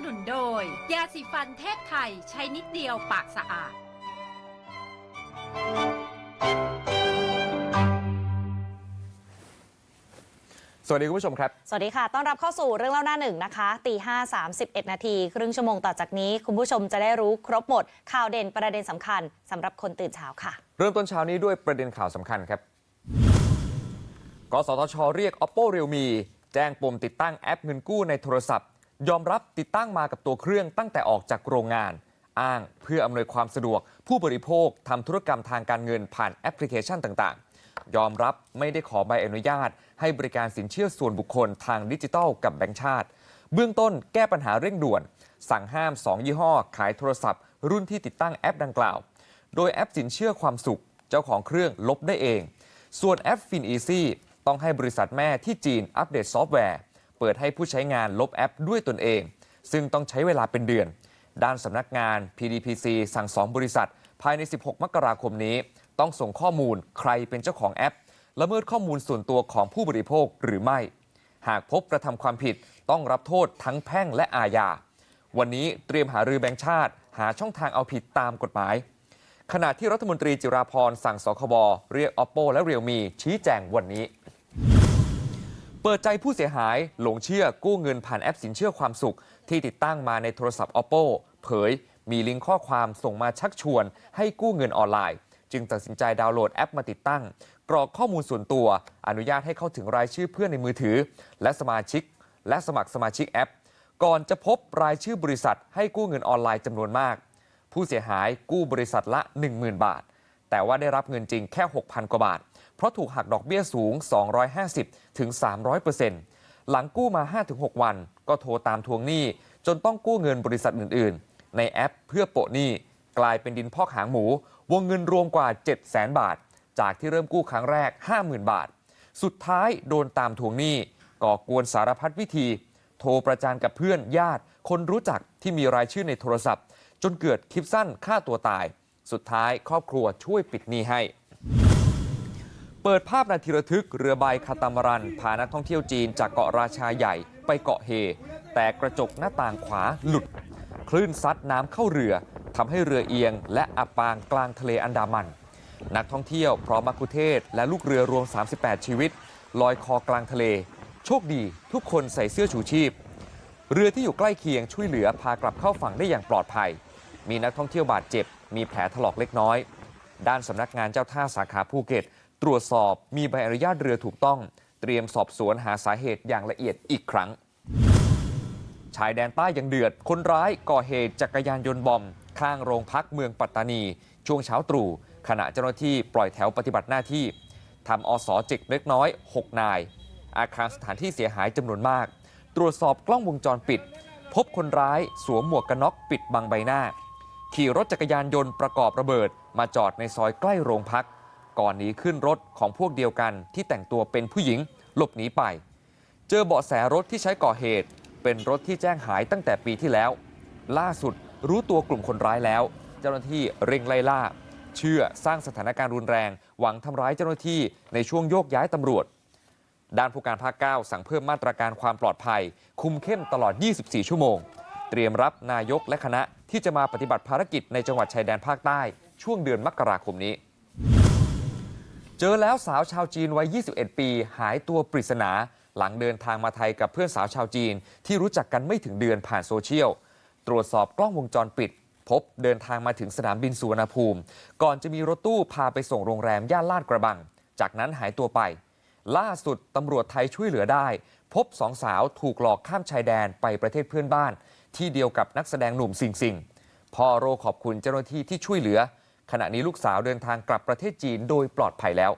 ย ยาสีฟันเทพไทยใช้นิดเดียวปากสะอาด สวัสดีคุณผู้ชมครับ สวัสดีค่ะ ต้อนรับเข้าสู่เรื่องเล่าหน้าหนึ่งนะคะ ตีห้าสามสิบเอ็ดนาที ครึ่งชั่วโมงต่อจากนี้ คุณผู้ชมจะได้รู้ครบหมด ข่าวเด่นประเด็นสำคัญสำหรับคนตื่นเช้าค่ะ เริ่มต้นเช้านี้ด้วยประเด็นข่าวสำคัญครับ กสทช เรียก oppo realme แจ้งปมติดตั้งแอปเงินกู้ในโทรศัพท์ ยอมรับติดตั้งมากับตัวเครื่องตั้งแต่ออกจากโรงงาน อ้างเพื่ออำนวยความสะดวก ผู้บริโภคทำธุรกรรมทางการเงินผ่านแอปพลิเคชันต่างๆ ยอมรับไม่ได้ขอใบอนุญาต ให้บริการสินเชื่อส่วนบุคคลทางดิจิทัลกับแบงก์ชาติ เบื้องต้นแก้ปัญหาเร่งด่วน สั่งห้าม 2 ยี่ห้อ ขายโทรศัพท์ รุ่นที่ติดตั้งแอปดังกล่าว โดยแอปสินเชื่อความสุข เจ้าของเครื่องลบได้เอง ส่วนแอป FinEasy ต้องให้บริษัทแม่ที่จีนอัปเดตซอฟต์แวร์ เปิดให้ผู้ใช้งานลบแอปด้วยตนเอง ซึ่งต้องใช้เวลาเป็นเดือน ด้านสำนักงาน PDPC สั่งสองบริษัท ภายใน 16 มกราคมนี้ ต้องส่งข้อมูลใครเป็นเจ้าของแอปละเมิดข้อมูลส่วนตัวของผู้บริโภคหรือไม่ หากพบกระทำความผิดต้องรับโทษทั้งแพ่งและอาญา วันนี้เตรียมหารือแบงค์ชาติ หาช่องทางเอาผิดตามกฎหมาย ขณะที่รัฐมนตรีจิราพรสั่งสคบเรียก oppo และ realme ชี้แจงวันนี้ เปิดใจผู้เสียหายหลงเชื่อกู้เงินผ่านแอปสินเชื่อความสุข ที่ติดตั้งมาในโทรศัพท์ oppo เผย มีลิงก์ข้อความส่งมาชักชวน ให้กู้เงินออนไลน์ จึงตัดสินใจดาวน์โหลดแอปมาติดตั้ง กรอกข้อมูลส่วนตัว อนุญาตให้เข้าถึงรายชื่อเพื่อนในมือถือ และสมาชิก และสมัครสมาชิกแอป ก่อนจะพบรายชื่อบริษัท ให้กู้เงินออนไลน์จำนวนมาก ผู้เสียหายกู้บริษัทละ 10,000 บาท แต่ว่าได้รับเงินจริงแค่ 6,000 กว่าบาท เพราะถูกหักดอกเบี้ยสูง 250 ถึง 300%หลังกู้มา 5-6 วัน ก็โทรตามทวงหนี้ จนต้องกู้เงินบริษัทอื่น ๆ ในแอปเพื่อโปะหนี้กลายเป็นดินพอกหางหมู วงเงินรวมกว่า 700,000 บาท จากที่เริ่มกู้ครั้งแรก 50,000 บาท สุดท้ายโดนตามทวงหนี้ ก่อกวนสารพัดวิธี โทรประจานกับเพื่อนญาติ คนรู้จักที่มีรายชื่อในโทรศัพท์ จนเกิดคลิปสั้นฆ่าตัวตาย สุดท้ายครอบครัวช่วยปิดหนี้ให้ เปิดภาพนาทีระทึกเรือใบคาตามารัน พานักท่องเที่ยวจีนจากเกาะราชาใหญ่ไปเกาะเฮ แต่กระจกหน้าต่างขวาหลุด คลื่นซัดน้ำเข้าเรือทำให้เรือเอียง และอับปางกลางทะเลอันดามัน นักท่องเที่ยวพร้อมมักคุเทศและลูกเรือรวม 38 ชีวิต ลอยคอกลางทะเล โชคดีทุกคนใส่เสื้อชูชีพ เรือที่อยู่ใกล้เคียงช่วยเหลือพากลับเข้าฝั่งได้อย่างปลอดภัย มีนักท่องเที่ยวบาดเจ็บ มีแผลถลอกเล็กน้อย ด้านสำนักงานเจ้าท่าสาขาภูเก็ต ตรวจสอบมีใบอนุญาตเรือถูกต้อง เตรียมสอบสวนหาสาเหตุอย่างละเอียดอีกครั้ง ชายแดนใต้ยังเดือด คนร้ายก่อเหตุจักรยานยนต์บอม ข้างโรงพักเมืองปัตตานี ช่วงเช้าตรู่ขณะเจ้าหน้าที่ปล่อยแถวปฏิบัติหน้าที่ทำอสเจ็กเล็กน้อย 6 นาย อาคารสถานที่เสียหายจำนวนมาก ตรวจสอบกล้องวงจรปิด พบคนร้ายสวมหมวกกันน็อกปิดบังใบหน้า ขี่รถจักรยานยนต์ประกอบระเบิด มาจอดในซอยใกล้โรงพัก ก่อนหนีขึ้นรถของพวกเดียวกันที่แต่งตัวเป็นผู้หญิงหลบหนีไป เจอเบาะแสรถที่ใช้ก่อเหตุ เป็นรถที่แจ้งหายตั้งแต่ปีที่แล้ว ล่าสุดรู้ตัวกลุ่มคนร้ายแล้ว เจ้าหน้าที่เร่งไล่ล่า เชื่อสร้างสถานการณ์รุนแรง หวังทำร้ายเจ้าหน้าที่ในช่วงโยกย้ายตำรวจ ด้านผู้การภาค 9 สั่งเพิ่มมาตรการความปลอดภัย คุมเข้มตลอด 24 ชั่วโมง เตรียมรับนายกและคณะที่จะมาปฏิบัติภารกิจในจังหวัดชายแดนภาคใต้ ช่วงเดือนมกราคมนี้ เจอแล้วสาวชาวจีนวัย 21 ปี หายตัวปริศนา หลังเดินทางมาไทยกับเพื่อนสาวชาวจีน ที่รู้จักกันไม่ถึงเดือนผ่านโซเชียล ตรวจสอบกล้องวงจรปิด พบเดินทางมาถึงสนามบินสุวรรณภูมิ ก่อนจะมีรถตู้พาไปส่งโรงแรมย่านลาดกระบัง จากนั้นหายตัวไป ล่าสุดตำรวจไทยช่วยเหลือได้ พบสองสาวถูกหลอกข้ามชายแดนไปประเทศเพื่อนบ้าน ที่เดียวกับนักแสดงหนุ่มสิงสิงพ่อโรขอบคุณเจ้าหน้าที่ที่ช่วยเหลือ ขณะนี้ลูกสาวเดินทางกลับประเทศจีนโดยปลอดภัยแล้ว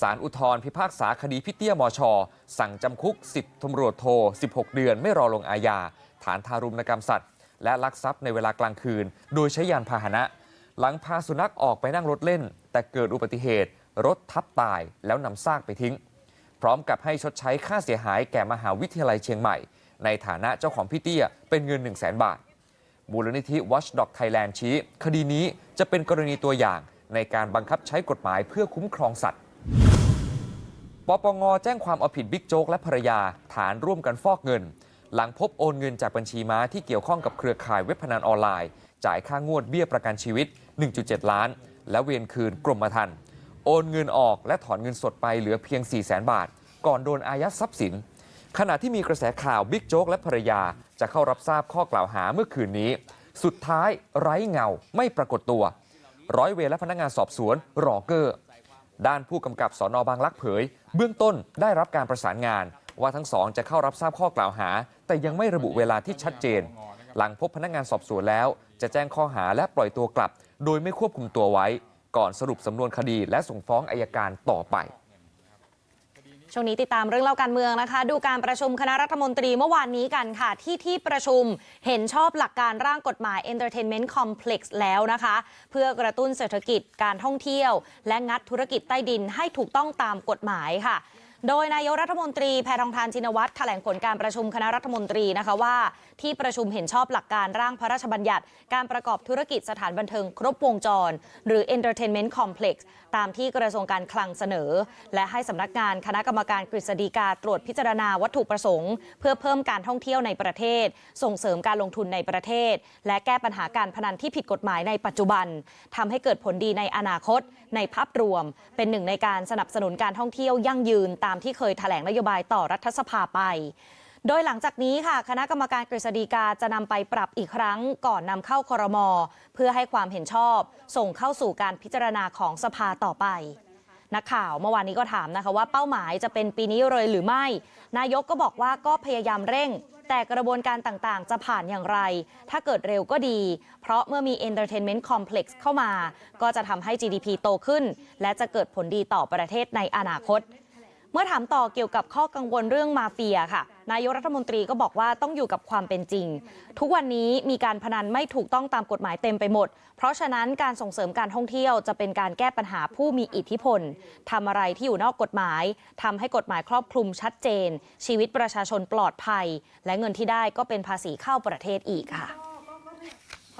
ศาลอุทธรพิพากษาคดีพิเตี้ยมอชสั่งจำคุก 10ตำรวจโท 16 เดือนไม่รอลงอาญา ฐานทารุณกรรมสัตว์ และลักทรัพย์ในเวลากลางคืน โดยใช้ยานพาหนะ หลังพาสุนัขออกไปนั่งรถเล่น แต่เกิดอุบัติเหตุ รถทับตายแล้วนำซากไปทิ้ง พร้อมกับให้ชดใช้ค่าเสียหายแก่มหาวิทยาลัยเชียงใหม่ ในฐานะเจ้าของพี่เตี้ยเป็นเงิน 1 0 0 0 0แบาท มูลนิธิ Watchdog Thailand ชี้ คดีนี้จะเป็นกรณีตัวอย่างในการบังคับใช้กฎหมายเพื่อคุ้มครองสัตว์ ปปงแจ้งความเอาผิดบิ๊กโจ๊กและภรรยาฐานร่วมกันฟอกเงิน หลังพบโอนเงินจากบัญชีม้าที่เกี่ยวข้องกับเครือข่ายเว็บพนันออนไลน์ จ่ายค่างวดเบี้ยประกันชีวิต 1.7 ล้าน และเวียนคืนกรมธรรม์โอนเงินออกและถอนเงินสดไปเหลือเพียง 4 0 0 0 0 0 บาท ก่อนโดนอายัดทรัพย์สิน ขณะที่มีกระแสข่าวบิ๊กโจ๊กและภรรยา จะเข้ารับทราบข้อกล่าวหาเมื่อคืนนี้ สุดท้ายไร้เงาไม่ปรากฏตัว ร้อยเวรและพนักงานสอบสวนรอเกอร์ด้านผู้กำกับสอนอบางลักเผย เบื้องต้นได้รับการประสานงาน ว่าทั้งสองจะเข้ารับทราบข้อกล่าวหา แต่ยังไม่ระบุเวลาที่ชัดเจน หลังพบพนักงานสอบสวนแล้ว จะแจ้งข้อหาและปล่อยตัวกลับ โดยไม่ควบคุมตัวไว้ ก่อนสรุปสำนวนคดีและส่งฟ้องอายการต่อไป ช่วงนี้ติดตามเรื่องเล่าการเมืองนะคะ ดูการประชุมคณะรัฐมนตรีเมื่อวานนี้กันค่ะ ที่ที่ประชุมเห็นชอบหลักการร่างกฎหมาย Entertainment Complex แล้วนะคะ เพื่อกระตุ้นเศรษฐกิจการท่องเที่ยว และงัดธุรกิจใต้ดินให้ถูกต้องตามกฎหมายค่ะ โดยนายกรัฐมนตรีแพทองทานชินวัตรแถลงผลการประชุมคณะรัฐมนตรีนะคะว่า ที่ประชุมเห็นชอบหลักการร่างพระราชบัญญัติ การประกอบธุรกิจสถานบันเทิงครบวงจร หรือ Entertainment Complex ตามที่กระทรวงการคลังเสนอ และให้สำนักงานคณะกรรมการกฤษฎีกาตรวจพิจารณาวัตถุประสงค์ เพื่อเพิ่มการท่องเที่ยวในประเทศ ส่งเสริมการลงทุนในประเทศ และแก้ปัญหาการพนันที่ผิดกฎหมายในปัจจุบันทำให้เกิดผลดีในอนาคต ในภาพรวม เป็นหนึ่งในการสนับสนุนการท่องเที่ยวยั่งยืนตามามที่เคยแถลงนโยบายต่อรัฐสภาไป โดยหลังจากนี้ค่ะ คณะกรรมการกฤษฎีกาจะนำไปปรับอีกครั้งก่อนนำเข้าคอรมอเพื่อให้ความเห็นชอบ ส่งเข้าสู่การพิจารณาของสภาต่อไปนักข่าวเมื่อวานนี้ก็ถามนะคะว่าเป้าหมายจะเป็นปีนี้เลยหรือไม่ นายกก็บอกว่าก็พยายามเร่ง แต่กระบวนการต่างๆ จะผ่านอย่างไร ถ้าเกิดเร็วก็ดี เพราะเมื่อมี Entertainment Complex เข้ามา ก็จะทำให้ GDP โตขึ้น และจะเกิดผลดีต่อประเทศในอนาคต เมื่อถามต่อเกี่ยวกับข้อกังวลเรื่องมาเฟียค่ะ นายกรัฐมนตรีก็บอกว่าต้องอยู่กับความเป็นจริง ทุกวันนี้มีการพนันไม่ถูกต้องตามกฎหมายเต็มไปหมด เพราะฉะนั้นการส่งเสริมการท่องเที่ยวจะเป็นการแก้ปัญหาผู้มีอิทธิพลทำอะไรที่อยู่นอกกฎหมายทำให้กฎหมายครอบคลุมชัดเจน ชีวิตประชาชนปลอดภัย และเงินที่ได้ก็เป็นภาษีเข้าประเทศอีกค่ะ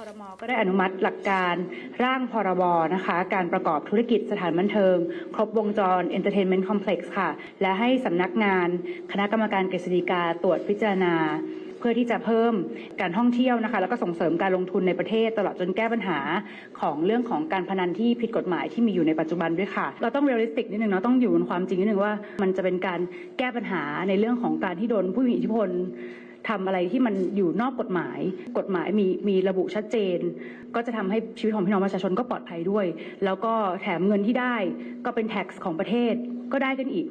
รมก็ได้อนุมัติหลักการร่างพรบนะคะ การประกอบธุรกิจสถานบันเทิง ครบวงจร Entertainment Complex ค่ะ และให้สำนักงาน คณะกรรมการกฤษฎีกาตรวจพิจารณา เพื่อที่จะเพิ่มการท่องเที่ยวนะคะ แล้วก็ส่งเสริมการลงทุนในประเทศ ตลอดจนแก้ปัญหาของเรื่องของการพนันที่ผิดกฎหมายที่มีอยู่ในปัจจุบันด้วยค่ะ เราต้องเรียลลิสติกนิดนึงเนาะต้องอยู่บนความจริงนิดนึงว่า มันจะเป็นการแก้ปัญหาในเรื่องของการที่โดนผู้มีอิทธิพล ทำอะไรที่มันอยู่นอกกฎหมาย กฎหมายมีมีระบุชัดเจน ก็จะทำให้ชีวิตของพี่น้องประชาชนก็ปลอดภัยด้วย แล้วก็แถมเงินที่ได้ก็เป็นแท็กของประเทศก็ได้กันอีก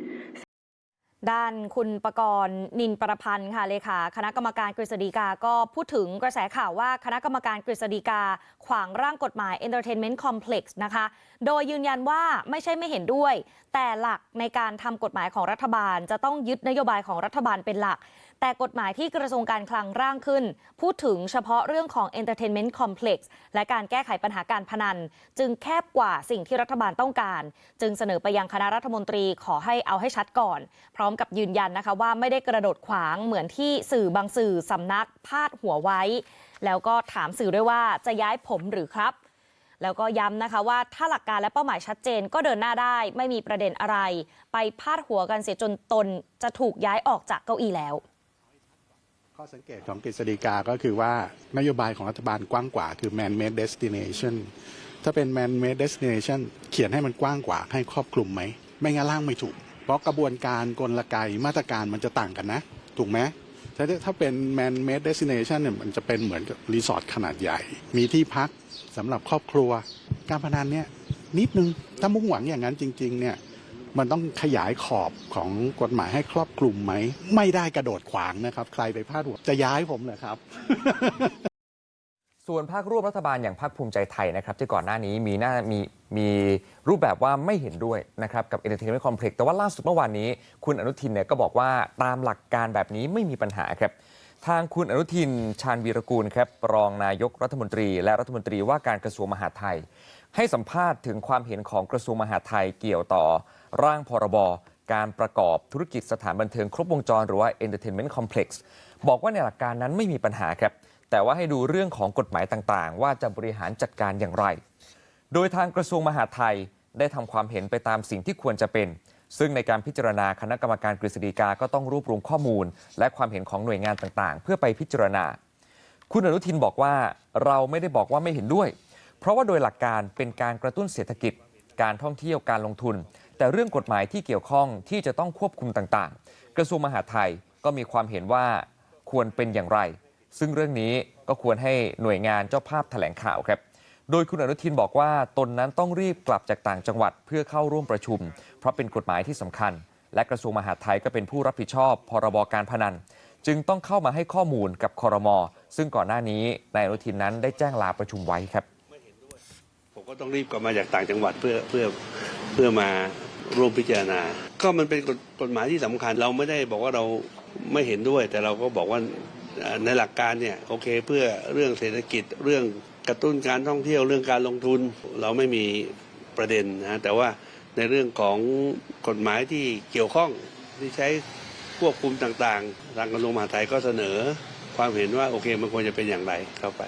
ด้านคุณประกรณ์นินประพันธ์ค่ะเลขาคณะกรรมการกฤษฎีกา ก็พูดถึงกระแสข่าวว่าคณะกรรมการกฤษฎีกา ขวางร่างกฎหมาย Entertainment Complex นะคะ โดยยืนยันว่าไม่ใช่ไม่เห็นด้วย แต่หลักในการทำกฎหมายของรัฐบาล จะต้องยึดนโยบายของรัฐบาลเป็นหลัก แต่กฎหมายที่กระทรวงการคลังร่างขึ้น พูดถึงเฉพาะเรื่องของ Entertainment Complex และการแก้ไขปัญหาการพนัน จึงแคบกว่าสิ่งที่รัฐบาลต้องการ จึงเสนอไปยังคณะรัฐมนตรีขอให้เอาให้ชัดก่อน พร้อมกับยืนยันนะคะว่าไม่ได้กระโดดขวางเหมือนที่สื่อบางสื่อสำนักพาดหัวไว้ แล้วก็ถามสื่อด้วยว่าจะย้ายผมหรือครับแล้วก็ย้ำนะคะว่าถ้าหลักการและเป้าหมายชัดเจนก็เดินหน้าได้ ไม่มีประเด็นอะไร ไปพาดหัวกันเสียจนตนจะถูกย้ายออกจากเก้าอี้แล้ว ข้อสังเกตของกฤษฎีกาก็คือว่านโยบายของรัฐบาลกว้างกว่า คือ man made destination ถ้าเป็น man made destination เขียนให้มันกว้างกว่าให้ครอบคลุมไหม ไม่งั้นร่างไม่ถูก เพราะกระบวนการกลไกมาตรการมันจะต่างกันนะ ถูกไหมถ้าถ้าเป็น man made destination เนี่ยมันจะเป็นเหมือนกับรีสอร์ทขนาดใหญ่ มีที่พักสำหรับครอบครัว การพนันเนี่ยนิดนึงถ้ามุ่งหวังอย่างนั้นจริงๆเนี่ย มันต้องขยายขอบของกฎหมายให้ครอบคลุมไหม ไม่ได้กระโดดขวางนะครับ ใครไปพาดหัวจะย้ายผมเหรอครับ ส่วนภาคร่วมรัฐบาลอย่างภาคภูมิใจไทยนะครับ ที่ก่อนหน้านี้มีหน้ามีมีรูปแบบว่าไม่เห็นด้วยนะครับ กับ Entertainment Complex แต่ว่าล่าสุดเมื่อวานนี้ คุณอนุทินเนี่ยก็บอกว่าตามหลักการแบบนี้ไม่มีปัญหาครับทางคุณอนุทินชาญวีรกูลครับรองนายกรัฐมนตรี และรัฐมนตรีว่าการกระทรวงมหาดไทย ให้สัมภาษณ์ถึงความเห็นของกระทรวงมหาดไทยเกี่ยวต่อ ร่างพรบการประกอบธุรกิจสถานบันเทิงครบวงจรหรือว่า Entertainment Complex บอกว่าในหลักการนั้นไม่มีปัญหาครับ แต่ว่าให้ดูเรื่องของกฎหมายต่างๆ ว่าจะบริหารจัดการอย่างไร โดยทางกระทรวงมหาดไทยได้ทำความเห็นไปตามสิ่งที่ควรจะเป็น ซึ่งในการพิจารณาคณะกรรมการกฤษฎีกาก็ต้องรวบรวมข้อมูล และความเห็นของหน่วยงานต่างๆ เพื่อไปพิจารณา คุณอนุทินบอกว่าเราไม่ได้บอกว่าไม่เห็นด้วย เพราะว่าโดยหลักการเป็นการกระตุ้นเศรษฐกิจ การท่องเที่ยวการลงทุน แต่เรื่องกฎหมายที่เกี่ยวข้องที่จะต้องควบคุมต่างๆ กระทรวงมหาดไทยก็มีความเห็นว่าควรเป็นอย่างไร ซึ่งเรื่องนี้ก็ควรให้หน่วยงานเจ้าภาพแถลงข่าวครับโดยคุณอนุทินบอกว่าตนนั้นต้องรีบกลับจากต่างจังหวัดเพื่อเข้าร่วมประชุม เพราะเป็นกฎหมายที่สำคัญ และกระทรวงมหาดไทยก็เป็นผู้รับผิดชอบ พรบการพนัน จึงต้องเข้ามาให้ข้อมูลกับคอรมอซึ่งก่อนหน้านี้นายอนุทินนั้นได้แจ้งลาประชุมไว้ครับ ก็ต้องรีบกลับมาจากต่างจังหวัดเพื่อเพื่อเพื่อมาร่วมพิจารณา ก็มันเป็นกฎกฎหมายที่สำคัญ เราไม่ได้บอกว่าเราไม่เห็นด้วย แต่เราก็บอกว่าในหลักการเนี่ยโอเคเพื่อเรื่องเศรษฐกิจเรื่องกระตุ้นการท่องเที่ยวเรื่องการลงทุน เราไม่มีประเด็นนะแต่ว่าในเรื่องของกฎหมายที่เกี่ยวข้องที่ใช้ควบคุมต่างๆทางกระทรวงมหาดไทยก็เสนอความเห็นว่าโอเคมันควรจะเป็นอย่างไรเข้าไป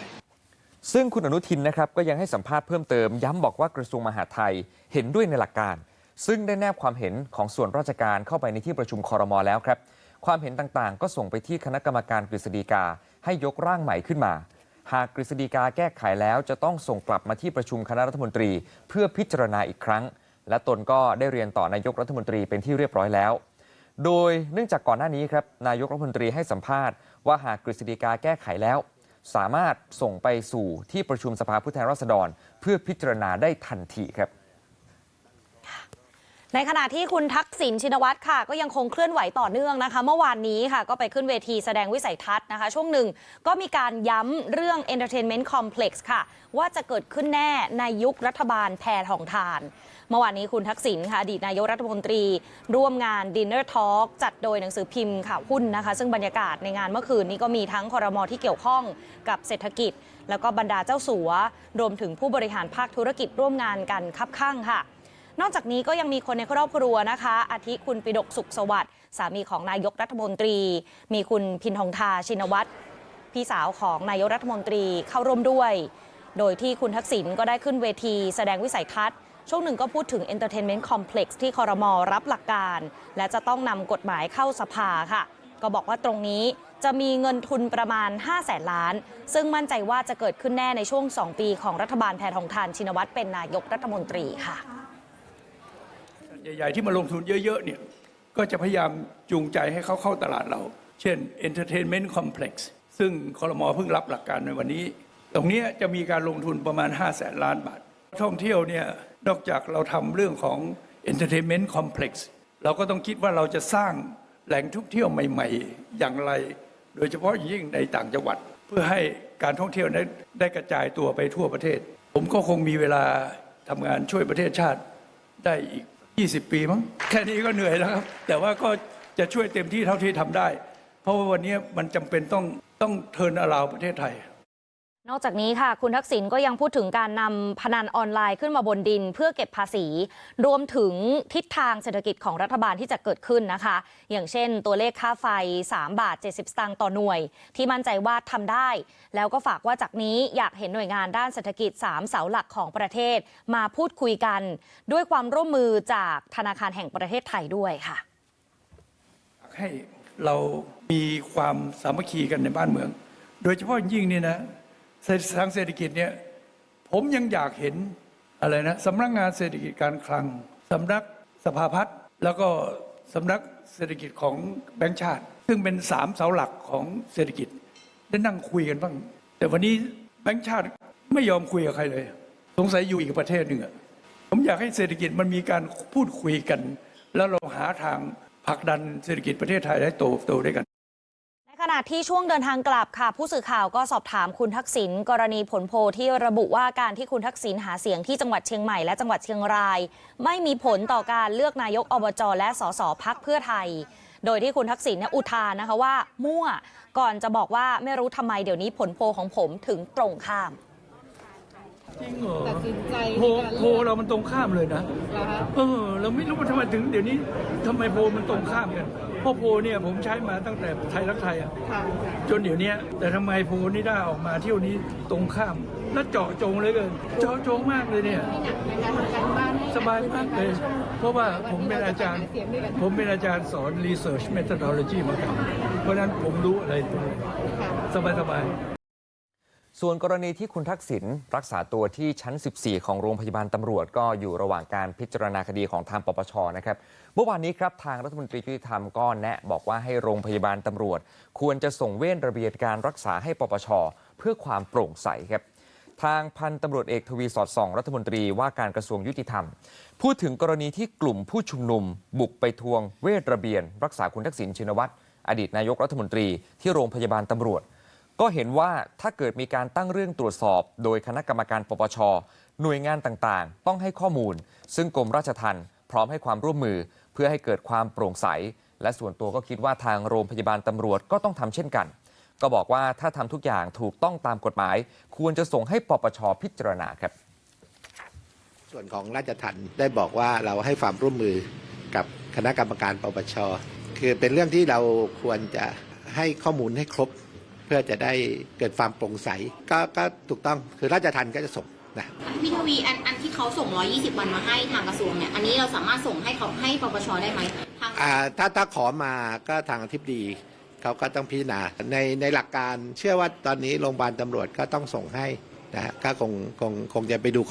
ซึ่งคุณอนุทินนะครับก็ยังให้สัมภาษณ์เพิ่มเติม ย้ำบอกว่ากระทรวงมหาดไทยเห็นด้วยในหลักการ ซึ่งได้แนบความเห็นของส่วนราชการเข้าไปในที่ประชุมคอรมอแล้วครับ ความเห็นต่างๆ ก็ส่งไปที่คณะกรรมการกฤษฎีกา ให้ยกร่างใหม่ขึ้นมา หากกฤษฎีกาแก้ไขแล้วจะต้องส่งกลับมาที่ประชุมคณะรัฐมนตรี เพื่อพิจารณาอีกครั้ง และตนก็ได้เรียนต่อนายกรัฐมนตรีเป็นที่เรียบร้อยแล้ว โดยเนื่องจากก่อนหน้านี้ครับนายกรัฐมนตรีให้สัมภาษณ์ว่าหากกฤษฎีกาแก้ไขแล้ว สามารถส่งไปสู่ที่ประชุมสภาผู้แทนราษฎร เพื่อพิจารณาได้ทันทีครับ ในขณะที่คุณทักษิณชินวัตรค่ะ ก็ยังคงเคลื่อนไหวต่อเนื่องนะคะ เมื่อวานนี้ค่ะ ก็ไปขึ้นเวทีแสดงวิสัยทัศน์นะคะ ช่วงหนึ่งก็มีการย้ำเรื่อง Entertainment Complex ค่ะ ว่าจะเกิดขึ้นแน่ในยุครัฐบาลแพทองทาน เมื่อวานนี้คุณทักษิณค่ะอดีตนายกรัฐมนตรี ร่วมงาน Dinner Talk จัดโดยหนังสือพิมพ์ข่าวหุ้นนะคะ ซึ่งบรรยากาศในงานเมื่อคืนนี้ก็มีทั้งคอรมอที่เกี่ยวข้องกับเศรษฐกิจ แล้วก็บรรดาเจ้าสัวรวมถึงผู้บริหารภาคธุรกิจร่วมงานกันคับข้างค่ะ นอกจากนี้ก็ยังมีคนในครอบครัวนะคะ อาทิคุณปิดกสุขสวัสดิ์สามีของนายกรัฐมนตรี มีคุณพินทองทาชินวัตรพี่สาวของนายกรัฐมนตรีเข้าร่วมด้วย โดยที่คุณทักษิณก็ได้ขึ้นเวทีแสดงวิสัยทัศน์ช่วงหนึ่งก็พูดถึง Entertainment Complex ที่คอรมอรับหลักการ และจะต้องนำกฎหมายเข้าสภาค่ะ ก็บอกว่าตรงนี้จะมีเงินทุนประมาณ 5 แสนล้าน ซึ่งมั่นใจว่าจะเกิดขึ้นแน่ในช่วง 2 ปีของรัฐบาลแพทองทานชินวัตรเป็นนายกรัฐมนตรีค่ะ ใหญ่ ๆ ที่มาลงทุนเยอะๆเนี่ยก็จะพยายามจูงใจให้เขาเข้าตลาดเรา เช่น Entertainment Complex ซึ่งคอรมอเพิ่งรับหลักการในวันนี้ ตรงนี้จะมีการลงทุนประมาณ 5 0 0แสนล้านบาท ท่องเที่ยวเนี่ยนอกจากเราทำเรื่องของ Entertainment Complex เราก็ต้องคิดว่าเราจะสร้างแหล่งท่องเที่ยวใหม่ ๆ อย่างไร โดยเฉพาะยิ่งในต่างจังหวัด เพื่อให้การท่องเที่ยวได้ได้กระจายตัวไปทั่วประเทศ ผมก็คงมีเวลาทำงานช่วยประเทศชาติได้อีก 20 ปีมั้งแค่นี้ก็เหนื่อยแล้วครับ แต่ว่าก็จะช่วยเต็มที่เท่าที่ทำได้ เพราะว่าวันนี้มันจำเป็นต้องต้องเทินอราวประเทศไทย นอกจากนี้ค่ะ คุณทักษิณก็ยังพูดถึงการนำพนันออนไลน์ขึ้นมาบนดิน เพื่อเก็บภาษี รวมถึงทิศทางเศรษฐกิจของรัฐบาลที่จะเกิดขึ้นนะคะ อย่างเช่น ตัวเลขค่าไฟ 3 บาท 70 สตางค์ต่อหน่วย ที่มั่นใจว่าทำได้ แล้วก็ฝากว่าจากนี้อยากเห็นหน่วยงานด้านเศรษฐกิจ 3 เสาหลักของประเทศ มาพูดคุยกัน ด้วยความร่วมมือจากธนาคารแห่งประเทศไทยด้วยค่ะ ให้เรามีความสามัคคีกันในบ้านเมือง โดยเฉพาะยิ่งนี่นะ ทางเศรษฐกิจเนี่ยผมยังอยากเห็นอะไรนะสำนักงานเศรษฐกิจการคลังสำนักสภาพัฒน์แล้วก็สำนักเศรษฐกิจของแบงก์ชาติ ซึ่งเป็นสามเสาหลักของเศรษฐกิจได้นั่งคุยกันบ้าง แต่วันนี้แบงก์ชาติไม่ยอมคุยกับใครเลย สงสัยอยู่อีกประเทศหนึ่งอะผมอยากให้เศรษฐกิจมันมีการพูดคุยกัน แล้วเราหาทางผลักดันเศรษฐกิจประเทศไทยให้โตโตด้วยกัน ขณะที่ช่วงเดินทางกลับค่ะ ผู้สื่อข่าวก็สอบถามคุณทักษิณกรณีผลโพลที่ระบุว่าการที่คุณทักษิณหาเสียงที่จังหวัดเชียงใหม่และจังหวัดเชียงราย ไม่มีผลต่อการเลือกนายกอบจและสสพักเพื่อไทย โดยที่คุณทักษิณเนี่ยอุทานนะคะว่า มั่วก่อนจะบอกว่าไม่รู้ทำไมเดี๋ยวนี้ผลโพลของผมถึงตรงข้าม จริงเหรอตัดสินใจโพลในการโพลเรามันตรงข้ามเลยนะ เหรอคะเออ เราไม่รู้ว่าทำไมถึงเดี๋ยวนี้ทำไมโพลมันตรงข้ามกันเพราะโพลเนี่ยผมใช้มาตั้งแต่ไทยรักไทยอะ ค่ะจนเดี๋ยวนี้แต่ทำไมโพลนี่ได้ออกมาเที่ยวนี้ตรงข้ามและเจาะจงเหลยเกินเจาะจงมากเลยเนี่ยในการทำการบ้านให้สบายมากเลยเพราะว่าผมเป็นอาจารย์ผมเป็นอาจารย์สอน research methodology มาก่อนเพราะฉะนั้นผมรู้อะไรตรงนี้สบายสบายๆ ส่วนกรณีที่คุณทักษิณรักษาตัวที่ชั้น 14 ของโรงพยาบาลตำรวจ ก็อยู่ระหว่างการพิจารณาคดีของทางปปชนะครับ เมื่อวานนี้ครับทางรัฐมนตรียุติธรรมก็แนะบอกว่าให้โรงพยาบาลตำรวจ ควรจะส่งเว้นระเบียบการรักษาให้ปปช เพื่อความโปร่งใสครับทางพันตำรวจเอกทวีสอดส่อง รัฐมนตรีว่าการกระทรวงยุติธรรม พูดถึงกรณีที่กลุ่มผู้ชุมนุม บุกไปทวงเวทระเบียน รักษาคุณทักษิณชินวัตรอดีตนายกรัฐมนตรีที่โรงพยาบาลตำรวจ ก็เห็นว่าถ้าเกิดมีการตั้งเรื่องตรวจสอบ โดยคณะกรรมการปปช หน่วยงานต่างๆ ต้องให้ข้อมูล ซึ่งกรมราชทัณฑ์พร้อมให้ความร่วมมือเพื่อให้เกิดความโปร่งใส และส่วนตัวก็คิดว่าทางโรงพยาบาลตำรวจก็ต้องทำเช่นกัน ก็บอกว่าถ้าทำทุกอย่างถูกต้องตามกฎหมาย ควรจะส่งให้ปปชพิจารณาครับ ส่วนของราชทัณฑ์ได้บอกว่าเราให้ความร่วมมือกับคณะกรรมการปปช คือเป็นเรื่องที่เราควรจะให้ข้อมูลให้ครบ พื่อจะได้เกิดความโปร่งใสก็ก็ถูกต้องคือราชทัณฑ์ก็จะส่งนะพี่ทวีอันอันที่เขาส่ง 120 วันมาให้ทางกระทรวงเนี่ยอันนี้เราสามารถส่งให้เขาให้ปปชได้ไหมทางอ่าถ้าถ้าขอมาก็ทางอธิบดีเขาก็ต้องพิจารณาในในหลักการเชื่อว่าตอนนี้โรงพยาบาลตำรวจก็ต้องส่งให้นะฮะก็คงคงคงจะไปดู